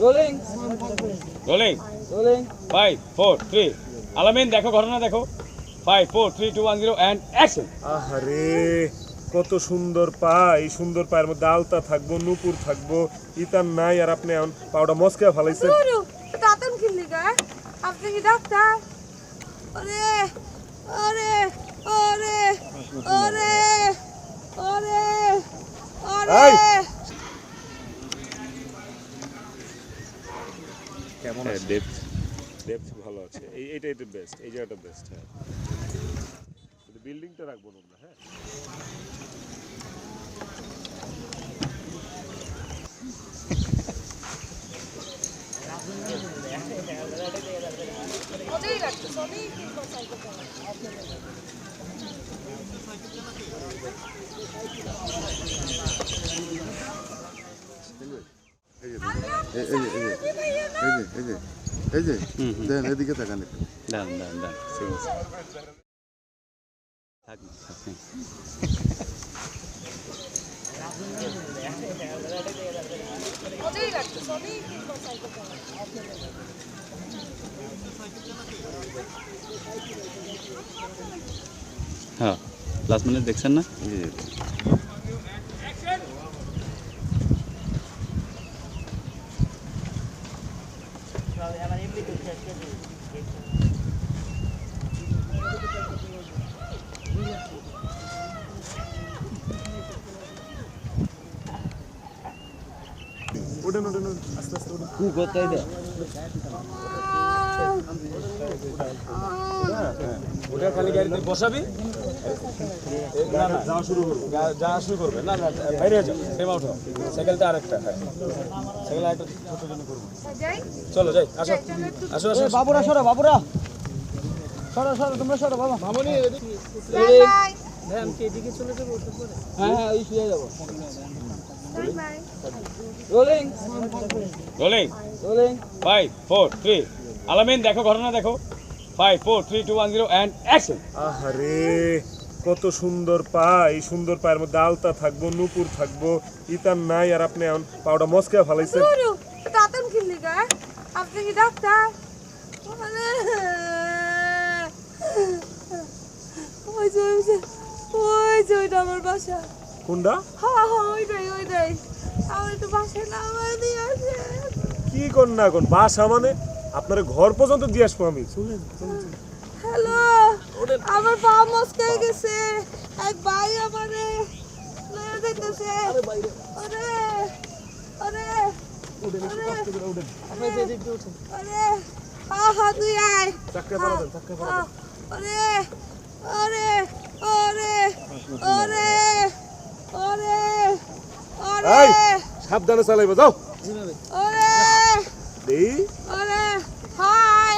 Rolling rolling rolling five four three Alamin দেখো ঘটনা দেখো। Five four three two one zero and action আহারে কত সুন্দর পা। এই সুন্দর পায়ের মধ্যে আলতা থাকব নুপুর থাকব। ইতার নাই আর আপনি এখন পাউডার মস্কা ফেলাইছেন। দাঁতন কিনলি গা। আপনি কি ডাক্তার? ওরে ওরে ওরে ওরে ওরে ওরে কেমন ডেপথ ডেপথ ভালো আছে। এই এইটা এটা বেস্ট এই জায়গাটা বেস্ট হ্যাঁ। বিল্ডিংটা রাখব না আমরা, হ্যাঁ। মজাই লাগতেছে অনেক মজাই এই যে এই যে এই যে দেন এদিকে তাকান একটু। ডান ডান ডান ঠিক আছে। হ্যাঁ লাস্ট মিনিট দেখছেন না? ওঠেন ওঠেন ওঠেন, আস্তে আস্তে ওঠেন কু কোথায় দে ওটা খালি গাড়িতে বসাবি? না না যাওয়া শুরু করব। যাওয়া শুরু করবে। না না বাইরে যাও। সেমা উঠো সাইকেলটা আরেকটা হ্যাঁ। সাইকেল আরেকটা ছোট জন্য করব। চলো যাই আসো। আসো আসো বাবুরা সরো বাবুরা। সরো সরো তোমরা সরো বাবা। মামনি বাই বাই হ্যাঁ হ্যাঁ ওই শুয়ে যাব। Bye bye rolling rolling rolling five four three Alamin দেখো ঘটনা দেখো। Five four three two one zero and action আহারে কত সুন্দর পা এই সুন্দর পায়ের মধ্যে আলতা থাকব নুপুর থাকব ইতার নাই আর আপনি এখন পাউডার মস্কা ফেলাইছেন। দাঁতন গা। আপনি কি ডাক্তার? ওই যে ওই যে ওই যে ওইটা আমার বাসা। কোনটা? হ্যাঁ হ্যাঁ ওইটাই ওইটাই। আমার একটু বাসায় নামায় দিয়ে আসে কি কর না এখন বাসা মানে? আপনার ঘর পর্যন্ত দিয়ে আসব আমি। চলেন। হ্যালো আমার পা মস্কাই গেছে। এক ভাই আমারে লয়ে যাইতেছে। ওরে ওরে হা হা তুই আয়। চাক্কা পালা হা, ওরে ওরে ওরে ওরে ওরে এই! ওরে সাবধানে চালাইবো যাও। ওরে দেই ওরে হাই